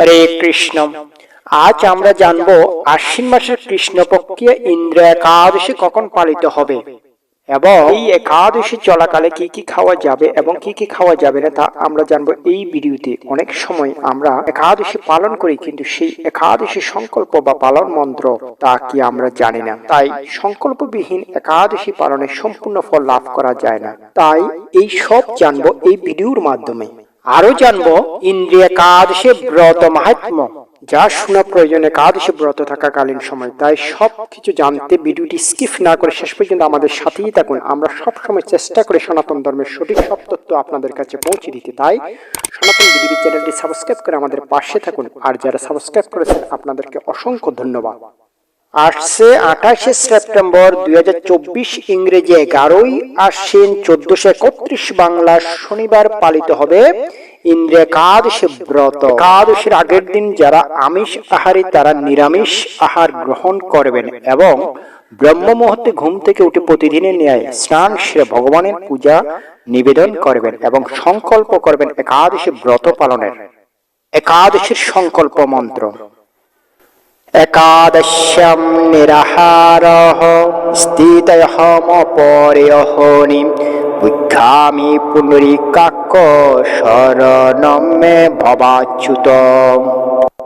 হরে কৃষ্ণ। আজ আমরা জানব আশ্বিন মাসের কৃষ্ণপক্ষীয় ইন্দ্র একাদশী কখন পালিত হবে এবং এই একাদশী চলাকালে কি কি খাওয়া যাবে এবং কি কি খাওয়া যাবে না তা আমরা জানব এই ভিডিওতে। অনেক সময় আমরা একাদশী পালন করি কিন্তু সেই একাদশী সংকল্প বা পালন মন্ত্র তা কি আমরা জানি না। তাই সংকল্পবিহীন একাদশী পালনের সম্পূর্ণ ফল লাভ করা যায় না। তাই এই সব জানব এই ভিডিওর মাধ্যমে। আরও জানব, ইন্দ্রিয় একাদশী ব্রত মাহাত্ম্য যা শোনা প্রয়োজন একাদশী ব্রত থাকাকালীন সময়। তাই সব কিছু জানতে ভিডিওটি স্কিপ না করে শেষ পর্যন্ত আমাদের সাথেই থাকুন। আমরা সব সময় চেষ্টা করে সনাতন ধর্মের সঠিক সব তথ্য আপনাদের কাছে পৌঁছে দিতে। তাই সনাতন বিডিবি চ্যানেলটি সাবস্ক্রাইব করে আমাদের পাশে থাকুন। আর যারা সাবস্ক্রাইব করেছেন, আপনাদেরকে অসংখ্য ধন্যবাদ। আসছে আঠাশে সেপ্টেম্বর দুই হাজার চব্বিশ ইংরেজি এগারোই আশ্বিন চোদ্দশো একত্রিশ বাংলা শনিবার পালিত হবে ইন্দ্র একাদশী ব্রত। একাদশীর আগের দিন যারা আমিষ তারা নিরামিষ আহার গ্রহণ করবেন এবং ব্রহ্ম মুহূর্তে ঘুম থেকে উঠে প্রতিদিনের ন্যায় স্নান, সেরে ভগবানের পূজা নিবেদন করবেন এবং সংকল্প করবেন একাদশী ব্রত পালনের। একাদশীর সংকল্প মন্ত্র। একাদশ্যম নিরাহারः স্থিতয়মপরেয়হনি বুদ্ধামি পুনরিকাক্য শরণম ভবাচ্যুত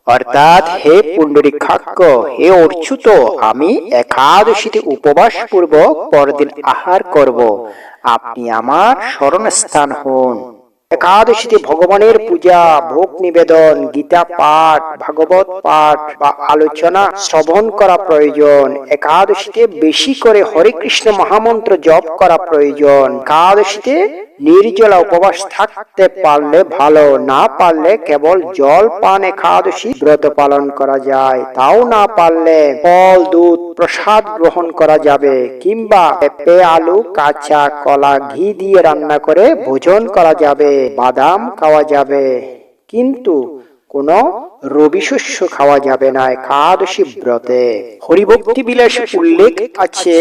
অর্থাৎ হে পুণ্ডরিকাক্য হে অর্চ্যুত, আমি একাদশীতে উপবাস পূর্বক পরদিন আহার করব। আপনি আমার স্মরণস্থান হন। একাদশীতে ভগবানের পূজা, ভোগ নিবেদন, গীতা পাঠ, ভাগবত পাঠ বা আলোচনা শ্রবণ করা প্রয়োজন। একাদশীতে বেশি করে হরে কৃষ্ণ মহামন্ত্র জপ করা প্রয়োজন। একাদশীতে নির্জলা উপবাস থাকতে পারলে ভালো, না পারলে কেবল জল, পানে খাওয়া একাদশী ব্রত পালন করা যায়। তাও না পারলে ফল, দুধ, প্রসাদ গ্রহণ করা যাবে, কিংবা পেঁপে, আলু, কাঁচা, কলা, ঘি দিয়ে রান্না করে ভোজন করা যাবে, বাদাম খাওয়া যাবে। কিন্তু কোন রবি শস্য খাওয়া যাবে না একাদশী ব্রতে। হরিভক্তি বিলাস উল্লেখ আছে,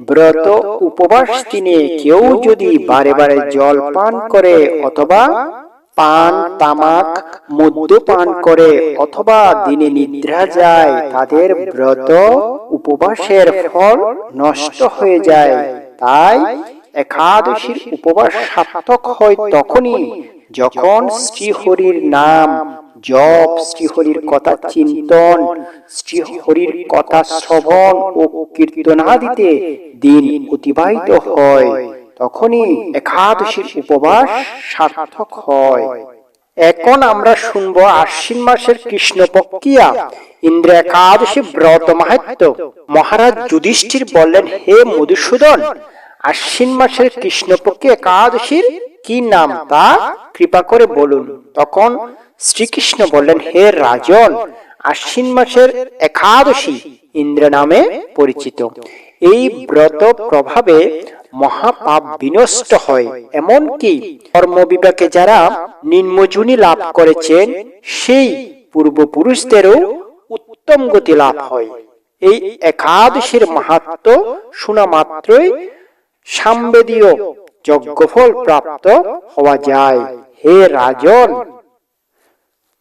ব্রত উপবাস দিনে কেউ যদি বারে বারে জল পান করে অথবা পান, তামাক, মদ্যপান করে অথবা দিনে নিদ্রা যায়, তাদের ব্রত উপবাসের ফল নষ্ট হয়ে যায়। তাই একাদশীর উপবাস সার্থক হয় তখনই যখন শ্রীহরির নাম জপ, শ্রীহরির কথা চিন্তন, শ্রীহরির কথা শ্রবণ ও কীর্তনাদিতে দিন অতিবাহিত হয়। তখনই একাদশীর উপবাস সার্থক হয়। এখন আমরা শুনব আশ্বিন মাসের কৃষ্ণপক্ষিয়া ইন্দ্র একাদশী ব্রত মাহাত্ম মহারাজ যুধিষ্ঠির বললেন, হে মধুসূদন, আশ্বিন মাসের কৃষ্ণপক্ষী একাদশীর কি নাম তা? কৃপা করে বলুন। তখন শ্রীকৃষ্ণ বললেন, হে রাজন, আশ্বিন মাসের একাদশী ইন্দ্র নামে পরিচিত। এই ব্রত প্রভাবে মহাপাপ বিনষ্ট হয়। এমনকি কর্মবিপাকে যারা নিম্নজুনি লাভ করেছেন, সেই পূর্বপুরুষদেরও উত্তম গতি লাভ হয়। এই একাদশীর মাহাত্ম শোনা মাত্রই সাম্বেদীয় যজ্ঞফল প্রাপ্ত হওয়া যায়। হে রাজন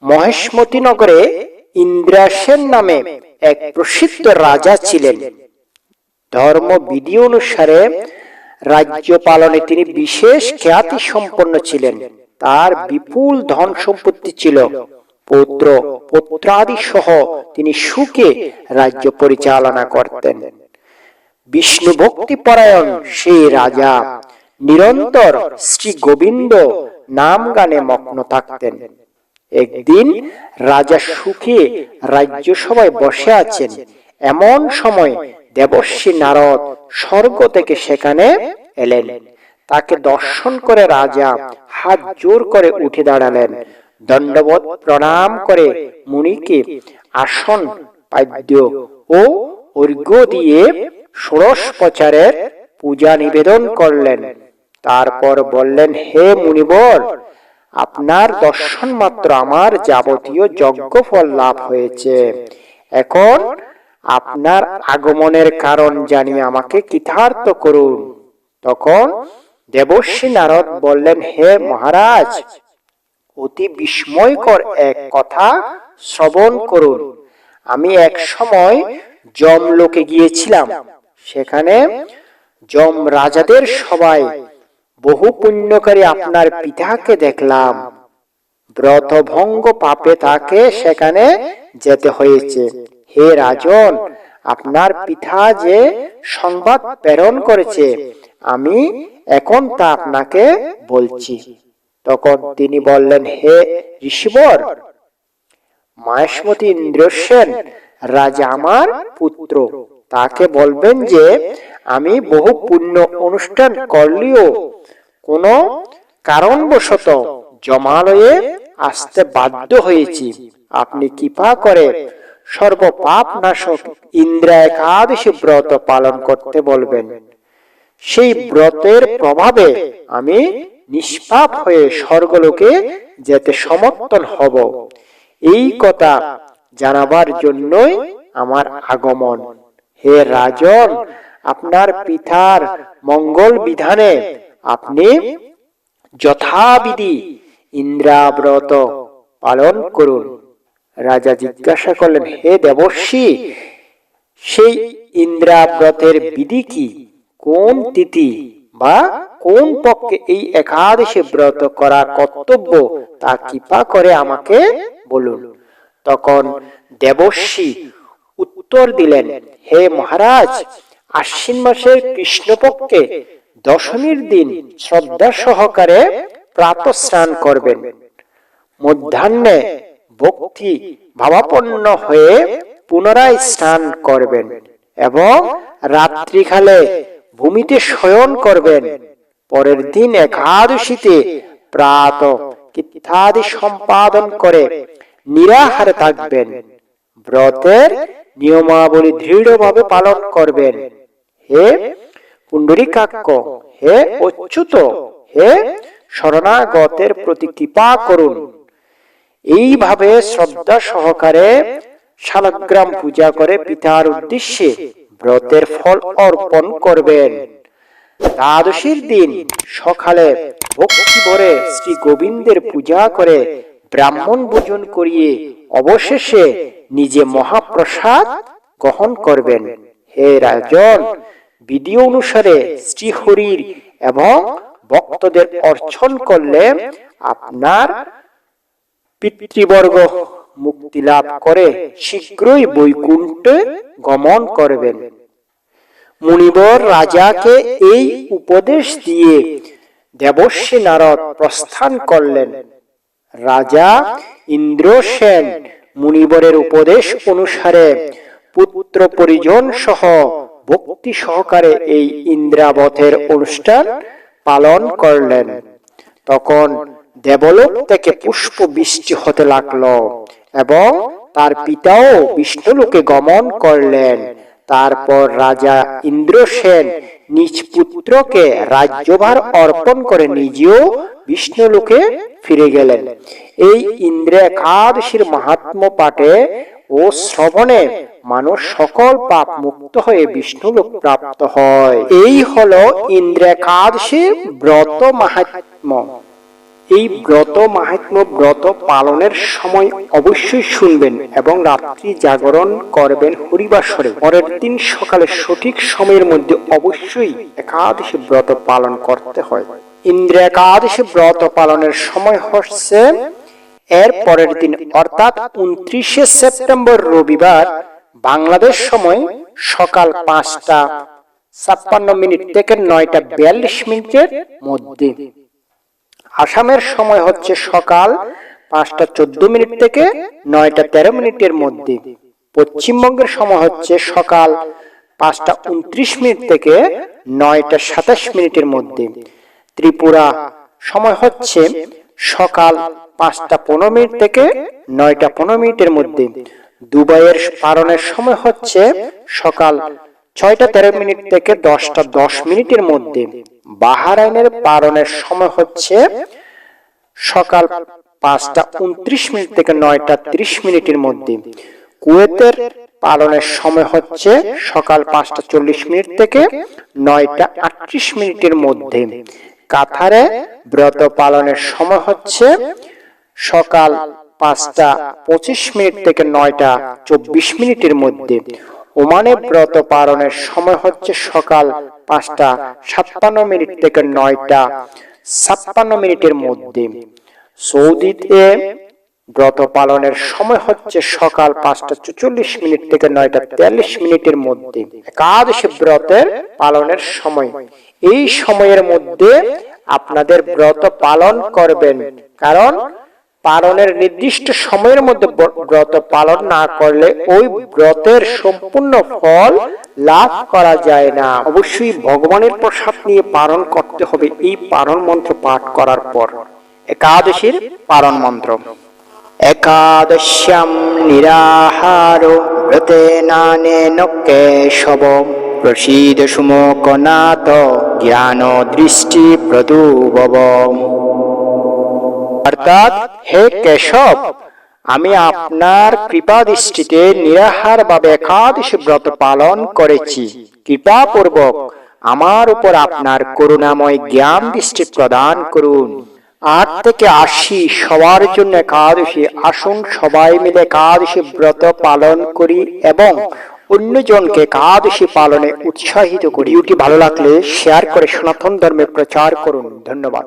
মহেশমতি নগরে ইন্দ্রাসেন নামে এক প্রসিদ্ধ রাজা ছিলেন। ধর্ম বিধি অনুসারে রাজ্য পালনে তিনি বিশেষ খ্যাতি সম্পন্ন ছিলেন। তার বিপুল ধন সম্পত্তি ছিল। পুত্র, পুত্রাদি সহ তিনি সুখে রাজ্য পরিচালনা করতেন। বিষ্ণু ভক্তি পরায়ণ সেই রাজা নিরন্তর শ্রী গোবিন্দ নাম গানে মগ্ন থাকতেন। একদিন রাজা সুখে রাজ্যসভায় বসে আছেন। এমন সময় দেবশ্রী নারদ স্বর্গ থেকে সেখানে এলেন। তাকে দর্শন করে রাজা হাত জোর করে উঠে দাঁড়ালেন। দণ্ডবোধ প্রণাম করে মুনিকে আসন, পাদ্য ও অর্ঘ্য দিয়ে ষোড়শ প্রচারের পূজা নিবেদন করলেন। তারপর বললেন, হে মুনিবর আপনার দর্শন মাত্র আমার যাবতীয় যজ্ঞ ফল লাভ হয়েছে। এখন আপনার আগমনের কারণ জানিয়ে আমাকে কৃতার্থ করুন। তখন দেবর্ষী নারদ বললেন, হে মহারাজ, অতি বিস্ময়কর এক কথা শ্রবণ করুন। আমি এক সময় জমলোকে গিয়েছিলাম। সেখানে যম রাজাদের সবাই বহু পুণ্যকারী আপনার পিতাকে দেখলাম। ব্রতভঙ্গ পাপে তাকে সেখানে যেতে হয়েছে। হে রাজন, আপনার পিতা যে সংবাদ প্রেরণ করেছে, আমি এখন তা আপনাকে বলছি। তখন তিনি বললেন, হে ঋষিবর মাহেশমতি ইন্দ্রসেন, রাজা আমার পুত্র। তাকে বলবেন যে, আমি বহু পুণ্য অনুষ্ঠান করলেও। কোনো কারণবশত জমালয়ে আসতে বাধ্য হয়েছি। আপনি কৃপা করে সর্বপাপ নাশক ইন্দ্রা একাদশী ব্রত পালন করতে বলবেন। সেই ব্রতের প্রভাবে আমি নিষ্পাপ হয়ে স্বর্গলোকে যেতে সমর্থন হব। এই কথা জানাবার জন্যই আমার আগমন। হে রাজন, আপনার পিতার মঙ্গল বিধানে আপনি যথাবিধি ইন্দ্রাব্রত পালন করুন। রাজা জিজ্ঞাসা করলেন, হে দেবর্ষী, সেই ইন্দ্রাব্রতের বিধি কি? কোন তিথি বা কোন পক্ষে এই একাদশী ব্রত করা কর্তব্য তা কৃপা করে আমাকে বলুন? তখন দেবর্ষী উত্তর দিলেন, হে মহারাজ, আশ্বিন মাসের কৃষ্ণপক্ষে দশমীর দিন শ্রদ্ধা সহকারে প্রাত স্নান করবেন। মধ্যাহ্নে ভক্তি ভাবাপন্ন হয়ে পুনরায় স্নান করবেন এবং রাত্রিকালে ভূমিতে শয়ন করবেন। পরের দিন একাদশীতে প্রাত ইত্যাদি সম্পাদন করে নিরাহারে থাকবেন। ব্রতের নিয়মাবলী দৃঢ়ভাবে পালন করবেন। হে পুণ্ডরীকাক্য হে অচ্যুত, হে শরণাগতের প্রতি কৃপা করুন। এইভাবে শ্রদ্ধা সহকারে শালগ্রাম পূজা করে পিতার উদ্দেশ্যে ব্রতের ফল অর্পণ করবেন। দ্বাদশীর দিন সকালে ভক্তি ভরে শ্রী গোবিন্দের পূজা করে ব্রাহ্মণ ভোজন করিয়ে অবশেষে নিজে মহাপ্রসাদ গ্রহণ করবেন। হে রাজন, বিধি অনুসারে শ্রীহরির এবং ভক্তদের অর্চন করলে আপনার পিতৃবর্গ মুক্তি লাভ করে শীঘ্রই বৈকুণ্ঠে গমন করবেন। মুনিবর রাজাকে এই উপদেশ দিয়ে দেবশ্রী নারদ প্রস্থান করলেন। রাজা ইন্দ্রসেন মুনিবরের উপদেশ অনুসারে পুত্র পরিজন সহ ভক্তি সহকারে এই ইন্দ্রাবতের অনুষ্ঠান পালন করলেন। তখন দেবলোক থেকে পুষ্প বৃষ্টি হতে লাগল এবং তার পিতাও বিষ্ণুলোকে গমন করলেন। তারপর রাজা ইন্দ্রসেন নিজ পুত্রকে রাজ্যভার অর্পণ করে নিজেও বিষ্ণুলোকে ফিরে গেলেন। এই ইন্দ্র একাদশীর মাহাত্ম পাঠে ও শ্রবণে মানুষ সকল পাপ মুক্ত হয়ে বিষ্ণুলোক প্রাপ্ত হয়। এই হলো ইন্দ্র একাদশীর ব্রত মাহাত্ম এই ব্রত মাহাত্ম ব্রত পালনের সময় অবশ্যই শুনবেন এবং রাত্রি জাগরণ করবেন হরিবাসরে। পরের দিন সকালে সঠিক সময়ের মধ্যে অবশ্যই একাদশী ব্রত পালন করতে হয়। ইন্দ্র একাদশী ব্রত পালনের সময় হচ্ছে, এর পরের দিন অর্থাৎ উনত্রিশে সেপ্টেম্বর রবিবার বাংলাদেশ সময় সকাল পাঁচটা ছাপ্পান্ন মিনিট থেকে নয়টা বিয়াল্লিশ মিনিটের মধ্যে। আসামের সময় হচ্ছে সকাল পাঁচটা চোদ্দ মিনিট থেকে নয়টা তেরো মিনিটের মধ্যে। পশ্চিমবঙ্গের সময় হচ্ছে সকাল পাঁচটা উনত্রিশ মিনিট থেকে নয়টা সাতাশ মিনিটের মধ্যে। ত্রিপুরা সময় হচ্ছে সকাল পাঁচটা পনেরো মিনিট থেকে নয়টা পনেরো মিনিটের মধ্যে। দুবাইয়ের পালনের সময় হচ্ছে সকাল ছয়টা তেরো মিনিট থেকে দশটা দশ মিনিটের মধ্যে বাহারাইনের পালনের সময় হচ্ছে সকাল পাঁচটা উনত্রিশ মিনিট থেকে নয়টা ত্রিশ মিনিটের মধ্যে। কুয়েতের পালনের সময় হচ্ছে সকাল পাঁচটা চল্লিশ মিনিট থেকে নয়টা আটত্রিশ মিনিটের মধ্যে। কাথারে ব্রত পালনের সময় হচ্ছে সকাল পাঁচটা পঁচিশ মিনিট থেকে নয়টা চব্বিশ মিনিটের মধ্যে। ওমানে ব্রত পালনের সময় হচ্ছে সকাল পাঁচটা ছাপ্পান্ন মিনিট থেকে নয়টা ছাপ্পান্ন মিনিটের মধ্যে। সৌদিতে ব্রত পালনের সময় হচ্ছে সকাল পাঁচটা চুচল্লিশ মিনিট থেকে নয়টা তেয়াল্লিশ মিনিটের মধ্যে। একাদশী ব্রতের পালনের সময়। এই সময়ের মধ্যে আপনাদের ব্রত পালন করবেন। কারণ পালনের নির্দিষ্ট সময়ের মধ্যে ব্রত পালন না করলে ওই ব্রতের সম্পূর্ণ ফল লাভ করা যায় না। অবশ্যই ভগবানের প্রসাদ নিয়ে পালন করতে হবে, এই পালন মন্ত্র পাঠ করার পর। একাদশীর পালন মন্ত্র। একাদশ্যাম নিরাহারো ব্রতেনানেন কেশব প্রসীদ সুমকনাথ জ্ঞান দৃষ্টি প্রদুবব। অর্থাৎ, হে কেশব, আমি আপনার কৃপা দৃষ্টিতে একাদশী ব্রত পালন করেছি। আমার উপর আপনার করুণাময় জ্ঞান দৃষ্টি প্রদান করুন। আট থেকে আশি সবার জন্য একাদশী আসুন, সবাই মিলে একাদশী ব্রত পালন করি এবং অন্যজনকে একাদশী পালনে উৎসাহিত করি। ভালো লাগলে শেয়ার করে সনাতন ধর্মে প্রচার করুন। ধন্যবাদ।